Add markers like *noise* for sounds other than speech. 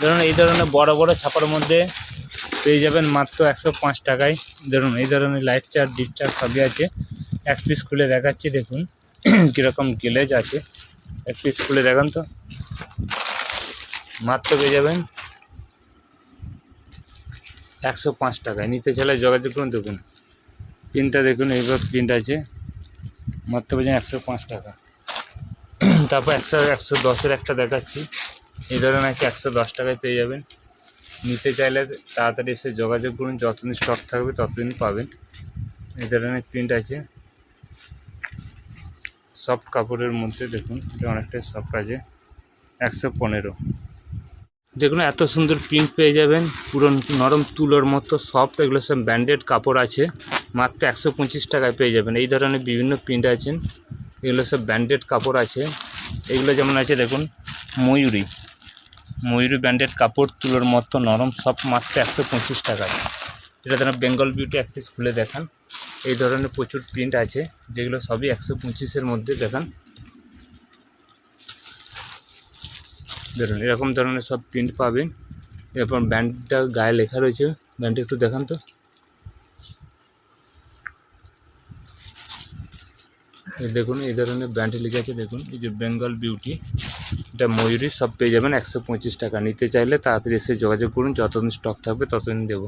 ধরুন এই ধরনের বড় বড় ছাপার মধ্যে পেয়ে যাবেন মাত্র একশো পাঁচ টাকায়। ধরুন এই ধরনের লাইট চার ডিপ চার সবই আছে। এক পিস খুলে দেখাচ্ছি, দেখুন। *clears throat* কীরকম গ্লেজ আছে। এক পিস খুলে দেখান তো। মাত্র পেয়ে যাবেন একশো পাঁচ টাকায়। নিতে চাইলে যোগাযোগ করুন, দেখুন। প্রিন্টটা দেখুন এইভাবে প্রিন্ট আছে। মাত্র পেয়ে যাবেন একশো পাঁচ টাকা। *clears throat* তারপর একশো একশো দশের একটা দেখাচ্ছি। এই ধরনের একটা একশো দশ টাকায় পেয়ে যাবেন। নিতে চাইলে তাড়াতাড়ি এসে যোগাযোগ করুন, যতদিন স্টক থাকবে ততদিন পাবেন। এই ধরনের প্রিন্ট আছে। সফট কাপড়ের মধ্যে দেখুন, এটা অনেকটাই সফট আছে, একশো পনেরো। দেখুন, এত সুন্দর প্রিন্ট পেয়ে যাবেন, পুরো নরম তুলোর মতো সফট এগুলো সব ব্র্যান্ডেড কাপড় আছে। মাত্র একশো পঁচিশ টাকায় পেয়ে যাবেন। এই ধরনের বিভিন্ন প্রিন্ট আছেন, এগুলো সব ব্র্যান্ডেড কাপড় আছে। এগুলো যেমন আছে, দেখুন, ময়ূরী। ময়ূরী ব্র্যান্ডেড কাপড় তুলোর মতো নরম সব মাত্র একশো পঁচিশ টাকায় এটা ধরেন বেঙ্গল বিউটি এক পিস খুলে দেখান। এই ধরনের প্রচুর প্রিন্ট আছে, যেগুলো সবই একশো পঁচিশের মধ্যে দেখান। ধরুন, এরকম ধরনের সব প্রিন্ট পাবেন। এরপর ব্যান্ডটা গায়ে লেখা রয়েছে, ব্যান্ডটা একটু দেখান তো। দেখুন, এই ধরনের ব্যান্ডে লিখে আছে, দেখুন, এই যে বেঙ্গল বিউটি এটা ময়ূরী, সব পেয়ে যাবেন একশো পঁচিশ টাকা। নিতে চাইলে তাড়াতাড়ি এসে যোগাযোগ করুন, যতদিন স্টক থাকবে ততদিন দেবো।